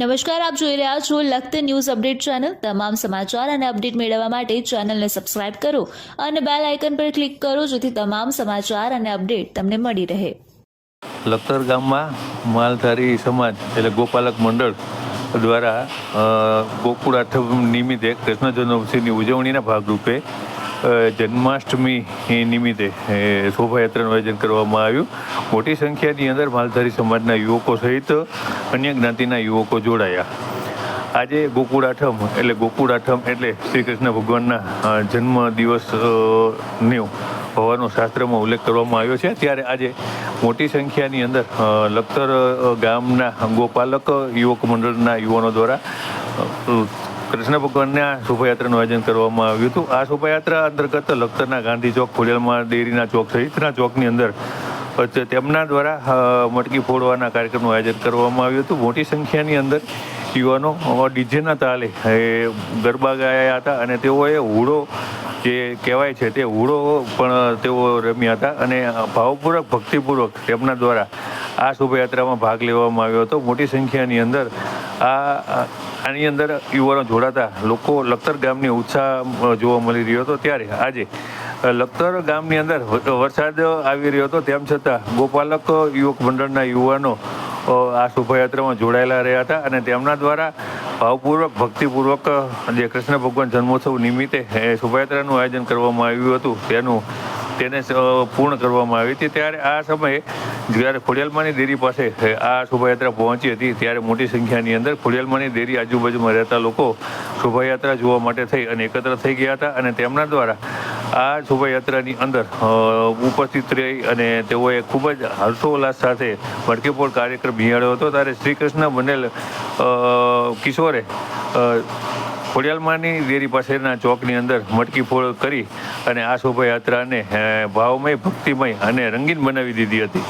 નમસ્કાર, આપ જોઈ રહ્યા છો લખત ન્યૂઝ અપડેટ ચેનલ. તમામ સમાચાર અને અપડેટ મેળવવા માટે ચેનલને સબસ્ક્રાઇબ કરો અને બેલ આઇકન પર ક્લિક કરો જેથી તમામ સમાચાર અને અપડેટ તમને મળી રહે. લખતર ગામમાં માલધારી સમાજ એટલે ગોપાલક મંડળ દ્વારા ગોકુળ આઠમ નિમિત્તે કૃષ્ણ જન્મોત્સવની ઉજવણીના ભાગરૂપે જન્માષ્ટમી નિમિત્તે શોભાયાત્રાનું આયોજન કરવામાં આવ્યું. મોટી સંખ્યાની અંદર માલધારી સમાજના યુવકો સહિત અન્ય જ્ઞાતિના યુવકો જોડાયા. આજે ગોકુળ આઠમ એટલે ગોકુળ આઠમ એટલે શ્રી કૃષ્ણ ભગવાનના જન્મ દિવસ હોવાનો શાસ્ત્રમાં ઉલ્લેખ કરવામાં આવ્યો છે. ત્યારે આજે મોટી સંખ્યાની અંદર લખતર ગામના ગોપાલક યુવક મંડળના યુવાનો દ્વારા કૃષ્ણ ભગવાનના શોભાયાત્રાનું આયોજન કરવામાં આવ્યું હતું. આ શોભાયાત્રા અંતર્ગત લખતરના ગાંધી ચોક ખોડિયાલમાં ડેરીના ચોક સહિતના ચોકની અંદર તેમના દ્વારા મટકી ફોડવાના કાર્યક્રમનું આયોજન કરવામાં આવ્યું હતું. મોટી સંખ્યાની અંદર યુવાનો ડીજેના તાલે, એ, ગરબા ગાયા હતા અને તેઓએ હુડો જે કહેવાય છે તે હુડો પણ તેઓ રમ્યા હતા અને ભાવપૂર્વક, ભક્તિપૂર્વક તેમના દ્વારા આ શોભાયાત્રામાં ભાગ લેવામાં આવ્યો હતો. મોટી સંખ્યાની અંદર આ આની અંદર યુવાનો જોડાતા. લોકો લખતર ગામની ઉત્સાહ જોવા મળી રહ્યો હતો. ત્યારે આજે લખતર ગામની અંદર વરસાદ આવી રહ્યો હતો. તેમ છતાં ગોપાલક યુવક મંડળના યુવાનો આ શોભાયાત્રામાં જોડાયેલા રહ્યા હતા અને તેમના દ્વારા ભાવપૂર્વક, ભક્તિપૂર્વક, જે કૃષ્ણ ભગવાન જન્મોત્સવ નિમિત્તે શોભાયાત્રાનું આયોજન કરવામાં આવ્યું હતું. તેનું, તેને પૂર્ણ કરવામાં આવી હતી. ત્યારે આ સમયે જ્યારે ખોડિયાલમાની દેરી પાસે આ શોભાયાત્રા પહોંચી હતી, ત્યારે મોટી સંખ્યાની અંદર ખોડિયાલમાની દેરી આજુબાજુમાં રહેતા લોકો શોભાયાત્રા જોવા માટે થઈ અને એકત્ર થઈ ગયા હતા અને તેમના દ્વારા આ શોભાયાત્રાની અંદર ઉપસ્થિત રહી અને તેઓએ ખૂબ જ હર્ષોલ્લાસ સાથે મટકીફોડ કાર્યક્રમ નિહાળ્યો હતો. ત્યારે શ્રી કૃષ્ણ બનેલ કિશોરે ખોડિયાલમાની દેરી પાસેના ચોકની અંદર મટકી ફોડ કરી અને આ શોભાયાત્રાને ભાવમય, ભક્તિમય અને રંગીન બનાવી દીધી હતી.